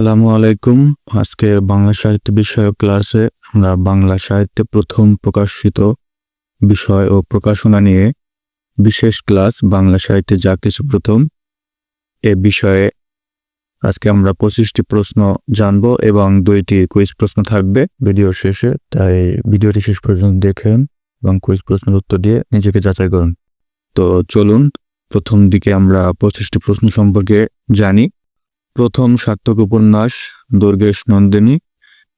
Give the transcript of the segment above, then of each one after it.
আসসালামু আলাইকুম। আজকে বাংলা সাহিত্য বিষয়ক ক্লাসে আমরা বাংলা সাহিত্যে প্রথম প্রকাশিত বিষয় ও প্রকাশনা নিয়ে বিশেষ ক্লাস, বাংলা সাহিত্যে যা কিছু প্রথম, এ বিষয়ে আজকে আমরা পঁচিশটি প্রশ্ন জানব এবং দুইটি কুইজ প্রশ্ন থাকবে ভিডিও শেষে। তাই ভিডিওটি শেষ পর্যন্ত দেখেন এবং কুইজ প্রশ্নের উত্তর দিয়ে নিজেকে যাচাই করুন। তো চলুন, প্রথম দিকে আমরা পঁচিশটি প্রশ্ন সম্পর্কে জানি। প্রথম সার্থক উপন্যাস দুর্গেশ নন্দিনী।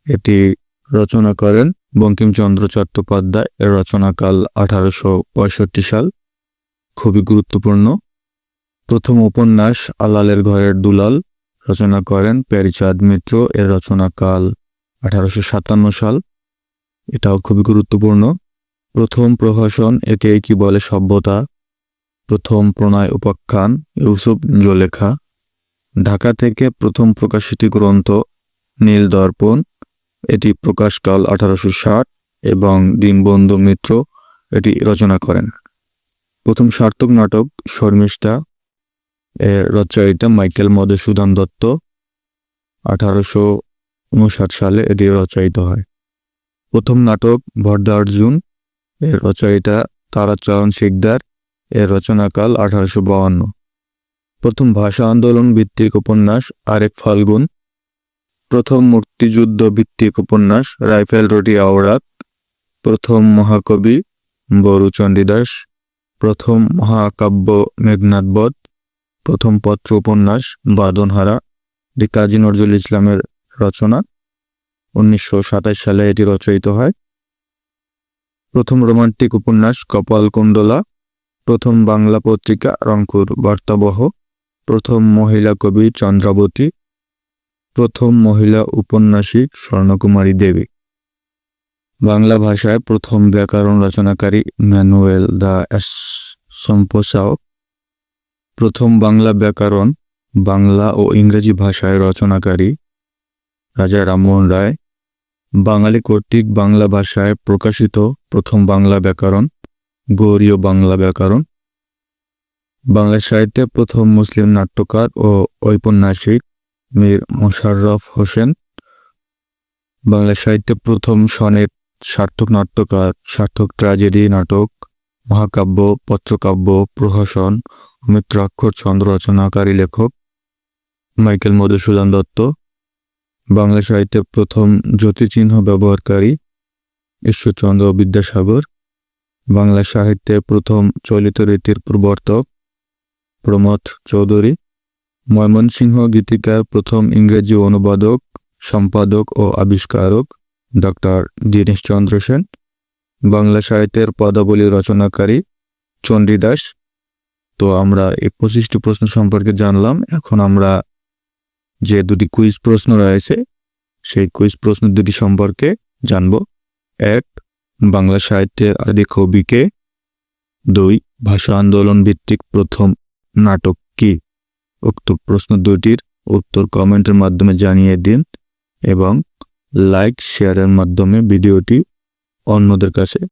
এটি রচনা করেন বঙ্কিমচন্দ্র চট্টোপাধ্যায়। এর রচনাকাল আঠারোশো পঁয়ষট্টি সাল। খুবই গুরুত্বপূর্ণ। প্রথম উপন্যাস আলালের ঘরের দুলাল। রচনা করেন প্যারিচাঁদ মিত্র। এর রচনাকাল আঠারোশো সাতান্ন সাল। এটাও খুবই গুরুত্বপূর্ণ। প্রথম প্রহসন একে কি বলে সভ্যতা? প্রথম প্রণয় উপাখ্যান ইউসুফ জোলেখা। ঢাকা থেকে প্রথম প্রকাশিত গ্রন্থ নীল দর্পণ। এটি প্রকাশকাল আঠারোশো ষাট এবং দীনবন্ধু মিত্র এটি রচনা করেন। প্রথম সার্থক নাটক শর্মিষ্ঠা। এর রচয়িতা মাইকেল মধুসূদন দত্ত। আঠারোশো উনষাট সালে এটি রচয়িত হয়। প্রথম নাটক ভরদা অর্জুন এর রচয়িতা তারাচরণ শিকদার। এর রচনাকাল আঠারোশো বাউান্ন। প্রথম ভাষা আন্দোলন ভিত্তিক উপন্যাস আরেক ফাল্গুন। প্রথম মুক্তিযুদ্ধ ভিত্তিক উপন্যাস রাইফেল রোডি আওরাত। প্রথম মহাকবি বরু চণ্ডীদাস। প্রথম মহাকাব্য মেঘনাথ বধ। প্রথম পত্র উপন্যাস বাদনহারা এটি কাজী নজরুল ইসলামের রচনা। উনিশশো সাতাশ সালে এটি রচয়িত হয়। প্রথম রোমান্টিক উপন্যাস কপালকুণ্ডলা প্রথম বাংলা পত্রিকা রংপুর বার্তাবহ। প্রথম মহিলা কবি চন্দ্রাবতী, প্রথম মহিলা উপন্যাসিক স্বর্ণকুমারী দেবী। বাংলা ভাষায় প্রথম ব্যাকরণ রচনাকারী ম্যানুয়েল দ্য সম্পোসাও। প্রথম বাংলা ব্যাকরণ বাংলা ও ইংরেজি ভাষায় রচনাকারী রাজা রামমোহন রায়। বাঙালি কর্তৃক বাংলা ভাষায় প্রকাশিত প্রথম বাংলা ব্যাকরণ গৌরীয় বাংলা ব্যাকরণ। বাংলা সাহিত্যে প্রথম মুসলিম নাট্যকার ও ঔপন্যাসিক মীর মোশাররফ হোসেন। বাংলা সাহিত্যে প্রথম সনেট সার্থক নাট্যকার, সার্থক ট্র্যাজেডি নাটক, মহাকাব্য, পত্রকাব্য, প্রহসন মিত্রাক্ষর ছন্দ রচনাকারী লেখক মাইকেল মধুসূদন দত্ত। বাংলা সাহিত্যে প্রথম জ্যোতিচিহ্ন ব্যবহারকারী ঈশ্বরচন্দ্র বিদ্যাসাগর। বাংলা সাহিত্যে প্রথম চলিত রীতির প্রবর্তক প্রমথ চৌধুরী, ময়মনসিংহ গীতিকার প্রথম ইংরেজি অনুবাদক, সম্পাদক ও আবিষ্কারক ডক্টর দীনেশচন্দ্র সেন, বাংলা সাহিত্যের পদাবলী রচনাকারী চণ্ডীদাস তো আমরা এই পঁচিশটি প্রশ্ন সম্পর্কে জানলাম, এখন আমরা যে দুটি কুইজ প্রশ্ন রয়েছে, সেই কুইজ প্রশ্ন দুটি সম্পর্কে জানব। এক, বাংলা সাহিত্যের আদি কবিকে দুই, ভাষা আন্দোলন ভিত্তিক প্রথম নাটক কি? উক্ত প্রশ্ন দুটির উত্তর কমেন্টের মাধ্যমে জানিয়ে দিন এবং লাইক, শেয়ারের মাধ্যমে ভিডিওটি অন্যদের কাছে